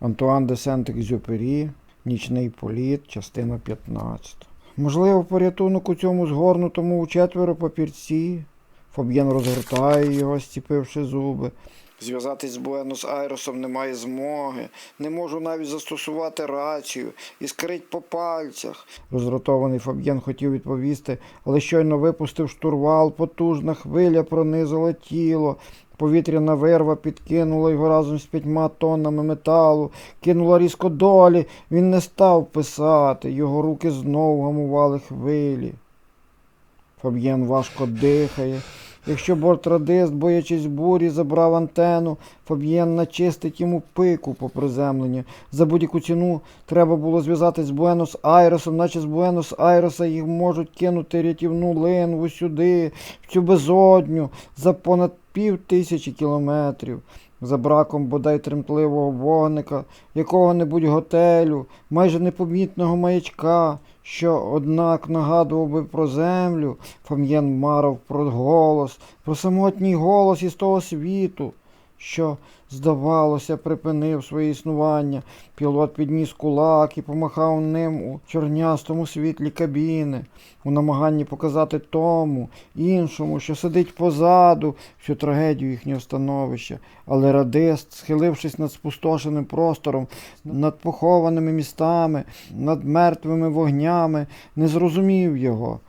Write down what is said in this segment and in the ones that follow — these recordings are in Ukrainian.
Антуан де Сент-Екзюпері, Нічний політ, частина 15. Можливо, порятунок у цьому згорнутому у четверо папірці. Фаб'єн розгортає його, стіпивши зуби. Зв'язатись з Буенос Айресом немає змоги. Не можу навіть застосувати рацію. Іскрить по пальцях. Роздратований Фаб'єн хотів відповісти, але щойно випустив штурвал, потужна хвиля пронизила тіло. Повітряна вирва підкинула його разом з п'ятьма тоннами металу, кинула різко долі. Він не став писати, його руки знову гамували хвилі. Фаб'єн важко дихає. Якщо бортрадист, боячись бурі, забрав антену, Фаб'єн начистить йому пику по приземленню. За будь-яку ціну треба було зв'язатись з Буенос Айресом, наче з Буенос Айреса їх можуть кинути рятівну линву сюди, в цю безодню, за понад пів тисячі кілометрів. За браком бодай тремтливого вогника, якого-небудь готелю, майже непомітного маячка, що, однак, нагадував би про землю, Фам'єн марав про голос, про самотній голос із того світу, що, здавалося, припинив своє існування. Пілот підніс кулак і помахав ним у чорнястому світлі кабіни, у намаганні показати тому, іншому, що сидить позаду, всю трагедію їхнього становища. Але радист, схилившись над спустошеним простором, над похованими містами, над мертвими вогнями, не зрозумів його.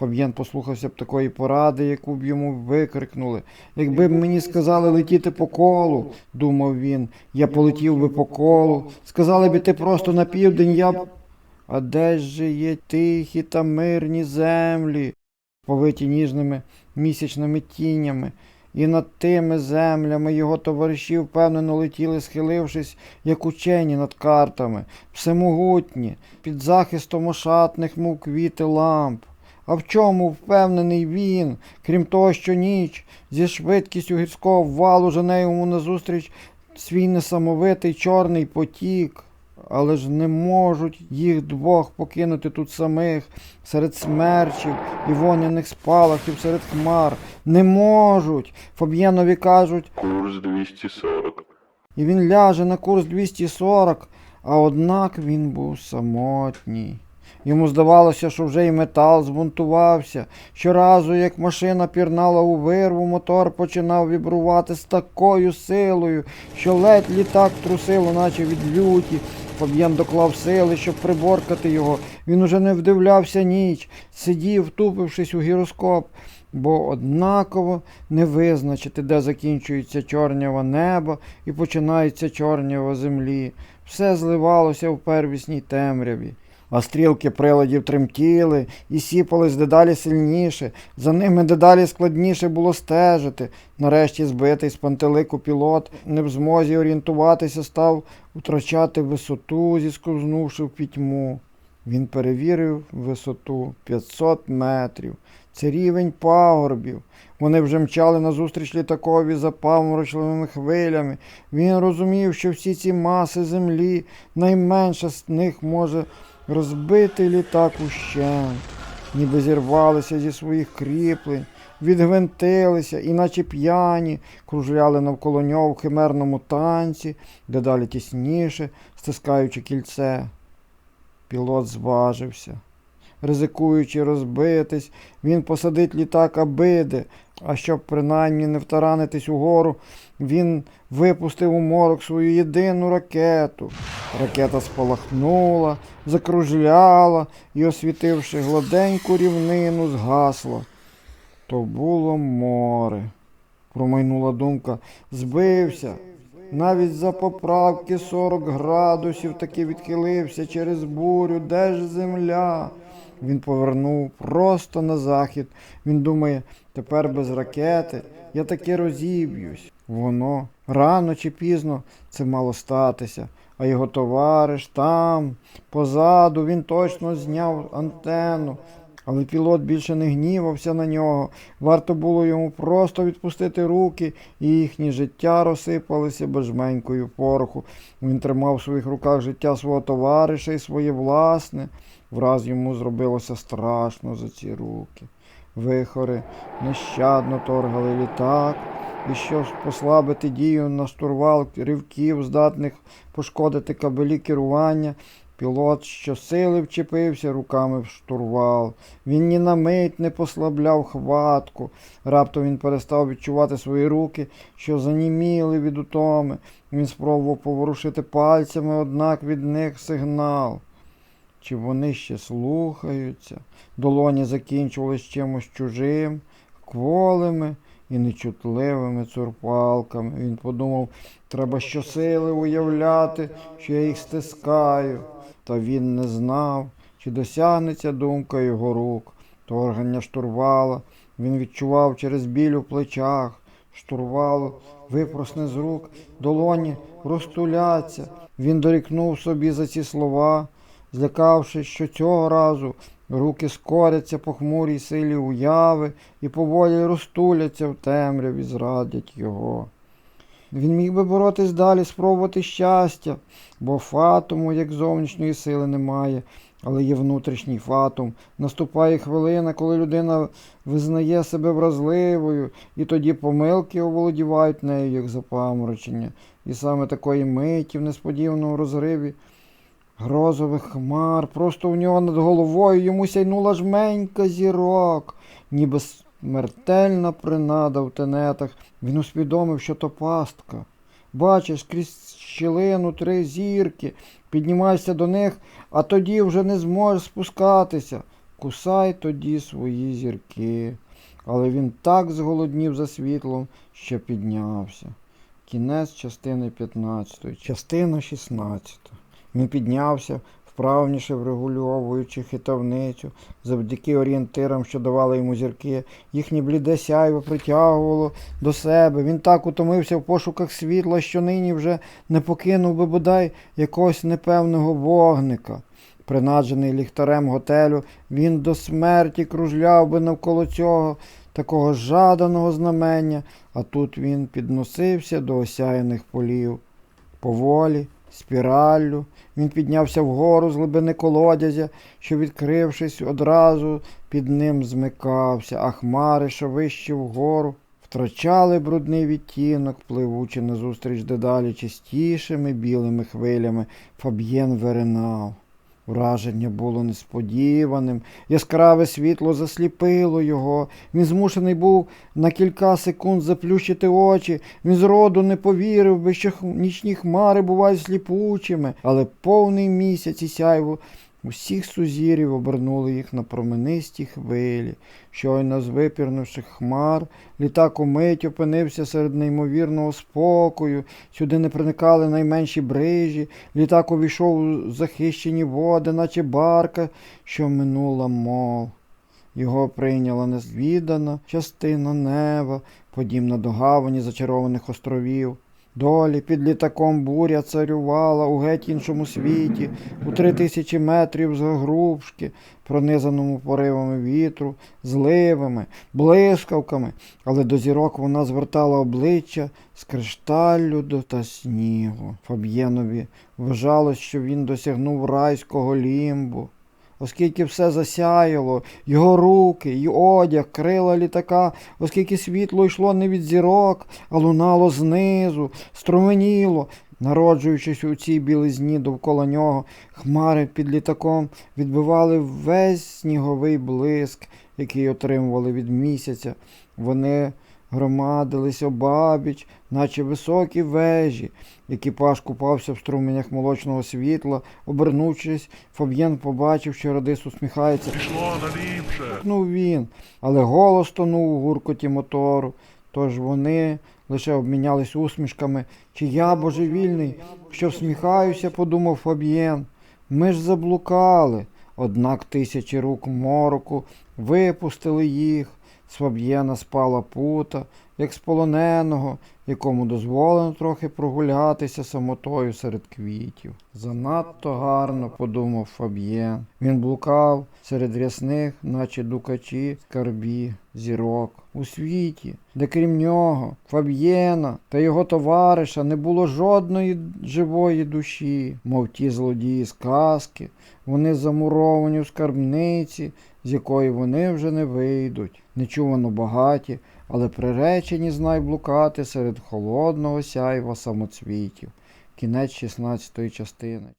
Фаб'єн послухався б такої поради, яку б йому викрикнули. Якби б мені сказали летіти по колу, думав він, я полетів би по колу. Сказали б іти просто на південь, я б. А де ж же є тихі та мирні землі, повиті ніжними місячними тінями, і над тими землями його товариші впевнено летіли, схилившись, як учені над картами, всемогутні, під захистом ошатних, мов квіти ламп. А в чому впевнений він, крім того, що ніч зі швидкістю гірського валу жене йому назустріч свій несамовитий чорний потік. Але ж не можуть їх двох покинути тут самих, серед смерчів і вогняних спалахів, серед хмар. Не можуть. Фаб'єнові кажуть, Курс 240. і він ляже на курс 240, а однак він був самотній. Йому здавалося, що вже й метал збунтувався. Щоразу, як машина пірнала у вирву, мотор починав вібрувати з такою силою, що ледь літак трусило, наче від люті. Фаб'єн доклав сили, щоб приборкати його. Він уже не вдивлявся ніч, сидів, втупившись у гіроскоп, бо однаково не визначити, де закінчується чорняве небо і починається чорнява землі. Все зливалося в первісній темряві. А стрілки приладів тремтіли і сіпались дедалі сильніше. За ними дедалі складніше було стежити. Нарешті збитий з пантелику пілот, не в змозі орієнтуватися, став втрачати висоту, зісковзнувши в пітьму. Він перевірив висоту 500 метрів. Це рівень пагорбів. Вони вже мчали назустріч літакові за паморочливими хвилями. Він розумів, що всі ці маси землі, найменша з них може розбити літак ущент, ніби зірвалися зі своїх кріплень, відгвинтилися і, наче п'яні, кружляли навколо нього в химерному танці, дедалі тісніше, стискаючи кільце. Пілот зважився. Ризикуючи розбитись, він посадить літак абиди, а щоб принаймні не втаранитись угору, він випустив у морок свою єдину ракету. Ракета спалахнула, закружляла і, освітивши гладеньку рівнину, згасла. То було море. Промайнула думка. Збився. Навіть за поправки 40 градусів таки відхилився через бурю. Де ж земля? Він повернув просто на захід. Він думає, тепер без ракети я таки розіб'юсь. Воно рано чи пізно це мало статися. А його товариш там, позаду, він точно зняв антенну. Але пілот більше не гнівався на нього. Варто було йому просто відпустити руки, і їхні життя розсипалися бежменькою пороху. Він тримав в своїх руках життя свого товариша і своє власне. Враз йому зробилося страшно за ці руки. Вихори нещадно торгали літак, і щоб послабити дію на штурвал ривків, здатних пошкодити кабелі керування, пілот щосили вчепився руками в штурвал. Він ні на мить не послабляв хватку. Раптом він перестав відчувати свої руки, що заніміли від утоми. Він спробував поворушити пальцями, однак від них сигнал. Чи вони ще слухаються? Долоні закінчувались чимось чужим, кволими і нечутливими цурпалками. Він подумав, треба щосили уявляти, що я їх стискаю. Та він не знав, чи досягнеться думка його рук. Торгання штурвала він відчував через біль у плечах. Штурвал випросне з рук, долоні розтуляться. Він дорікнув собі за ці слова, злякавшись, що цього разу руки скоряться по хмурій силі уяви і поволі розтуляться в темряві, зрадять його. Він міг би боротись далі, спробувати щастя, бо фатуму, як зовнішньої сили, немає, але є внутрішній фатум. Наступає хвилина, коли людина визнає себе вразливою, і тоді помилки оволодівають нею, як запаморочення. І саме такої миті в несподіваному розриві грозових хмар, просто у нього над головою йому сяйнула жменька зірок, ніби смертельна принада в тенетах. Він усвідомив, що то пастка. Бачиш, крізь щілину три зірки, піднімайся до них, а тоді вже не зможеш спускатися. Кусай тоді свої зірки. Але він так зголоднів за світлом, що піднявся. Кінець частини 15, частина 16. Він піднявся, вправніше врегульовуючи хитавницю, завдяки орієнтирам, що давали йому зірки, їхнє бліде сяйво притягувало до себе. Він так утомився в пошуках світла, що нині вже не покинув би бодай якогось непевного вогника. Принаджений ліхтарем готелю, він до смерті кружляв би навколо цього такого жаданого знамення, а тут він підносився до осяяних полів. Поволі, спіраллю, він піднявся вгору з глибини колодязя, що, відкрившись, одразу під ним змикався, а хмари, що вище вгору, втрачали брудний відтінок, пливучи назустріч дедалі чистішими білими хвилями, Фаб'єн виринав. Враження було несподіваним, яскраве світло засліпило його. Він змушений був на кілька секунд заплющити очі. Він зроду не повірив би, що нічні хмари бувають сліпучими, але повний місяць і сяйво усіх сузірів обернули їх на променисті хвилі. Щойно з випірнувших хмар, літак умить опинився серед неймовірного спокою. Сюди не проникали найменші брижі. Літак увійшов у захищені води, наче барка, що минула мол. Його прийняла незвідана частина неба, подібна до гавані зачарованих островів. Долі під літаком буря царювала у геть іншому світі, у три тисячі метрів загрубшки, пронизаному поривами вітру, зливами, блискавками, але до зірок вона звертала обличчя з кришталю до та снігу. Фаб'єнові вважалось, що він досягнув райського лімбу. Оскільки все засяяло, його руки, й одяг, крила літака, оскільки світло йшло не від зірок, а лунало знизу, струменіло, народжуючись у цій білизні довкола нього, хмари під літаком відбивали весь сніговий блиск, який отримували від місяця. Вони громадились обабіч, наче високі вежі. Екіпаж купався в струменях молочного світла. Обернувшись, Фаб'єн побачив, що радис усміхається. Пішло наліпше. Крикнув він, але голос тонув у гуркоті мотору. Тож вони лише обмінялись усмішками. Чи я божевільний, що всміхаюся, подумав Фаб'єн. Ми ж заблукали. Однак тисячі рук мороку випустили їх. З Фаб'єна спала пута, як з полоненого, якому дозволено трохи прогулятися самотою серед квітів. Занадто гарно, подумав Фаб'єн. Він блукав серед рясних, наче дукачі, скарбі, зірок. У світі, де крім нього, Фаб'єна та його товариша не було жодної живої душі, мов ті злодії з казки, вони замуровані в скарбниці, з якої вони вже не вийдуть, нечувано багаті, але приречені знай блукати серед холодного сяйва самоцвітів. Кінець 16 частини.